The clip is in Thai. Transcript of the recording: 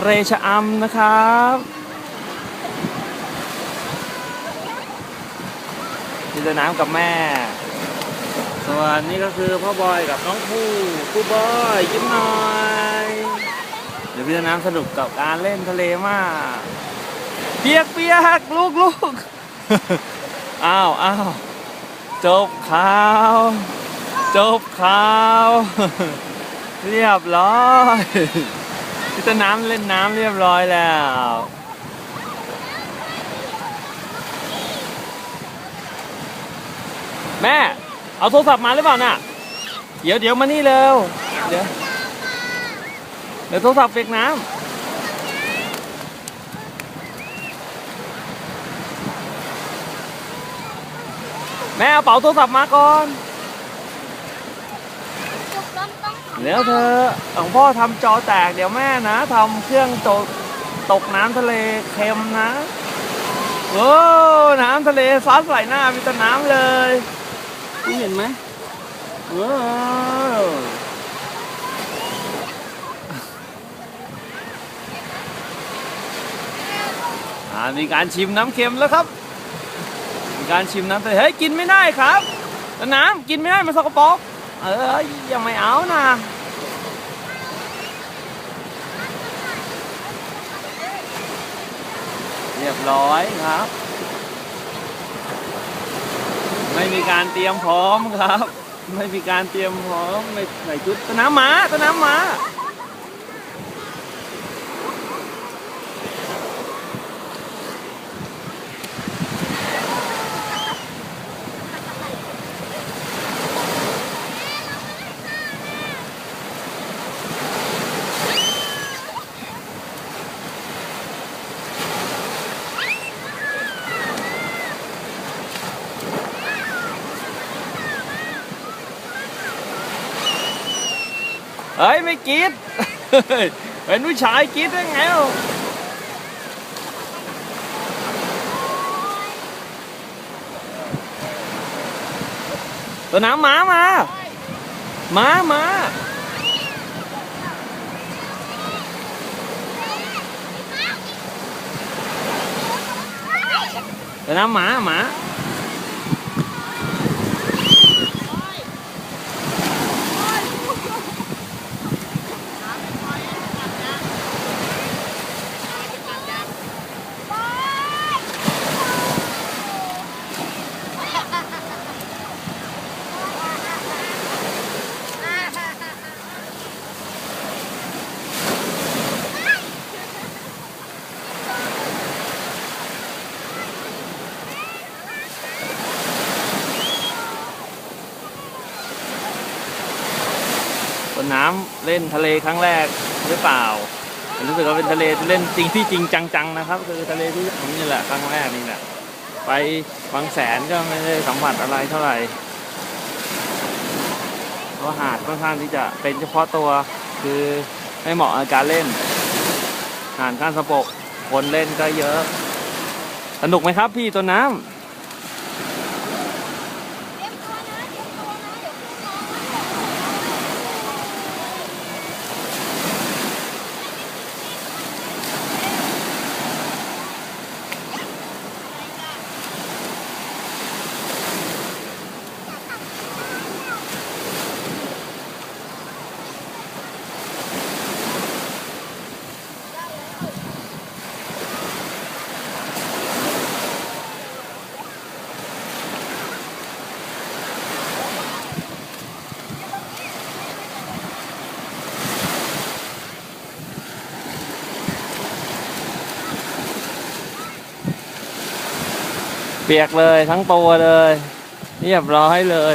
ทะเลชะอำนะครับที่จะน้ำกับแม่ ส่วนนี่ก็คือพ่อบอยกับน้องผู้ผู้บอยยิ้มหน่อยเดี๋ยวพี่จะน้ำสนุกกับการเล่นทะเลมาก เปียกเปียกลูกลูกอ้าวอ้าวจบข่าว จบข่าว เรียบร้อย พี่ต้นน้ำเล่นน้ำเรียบร้อยแล้วแม่ เอาโทรศัพท์มาหรือเปล่าน่ะ เดี๋ยวเดี๋ยวมานี่เร็ว เดี๋ยว เดี๋ยวโทรศัพท์เปียกน้ำแม่เอาเป๋าโทรศัพท์มาก่อน จุกล้ มต้องของเดี๋ยวเธอของพ่อทำจอแตกเดี๋ยวแม่นะทำเครื่องตกตกน้ำทะเลเค็มนะโอ้น้ำทะเลซัดใส่หน้ามีแต่น้ำเลยคุณเห็นไหมว้าวอ่ามีการชิมน้ำเค็มแล้วครับ มีการชิมน้ำทะเลเฮ้ยกินไม่ได้ครับ น้ำกินไม่ได้มันสกปรก เออยังไม่เอานะเรียบร้อยครับ ไม่มีการเตรียมพร้อมครับ ไม่มีการเตรียมพร้อมไม่ใส่ชุดสนามมาสนามมา เฮ้ยไม่กรีดเป็นผู้ชายกรีดได้ วนามม้ามาม้ามาสนามม้าหมาต้นน้ำเล่นทะเลครั้งแรกหรือเปล่ารู้สึกว่าเป็นทะเลที่เล่นจริงที่จริงจังๆนะครับ คือทะเลที่ผมนี่แหละครั้งแรกนี่แหละไปบางแสนก็ไม่ได้สัมผัสอะไรเท่าไหร่เพราะหาดค่อนข้างที่จะเป็นเฉพาะตัวคือไม่เหมาะกับการเล่นหาดข้างสะปกคนเล่นก็เยอะ สนุกไหมครับพี่ตัวน้ำ เตรียมตัวนะเตรียมตัวนะเดี๋ยวขึ้นน้อง เปียกเลยทั้งตัวเลย เรียบร้อยเลย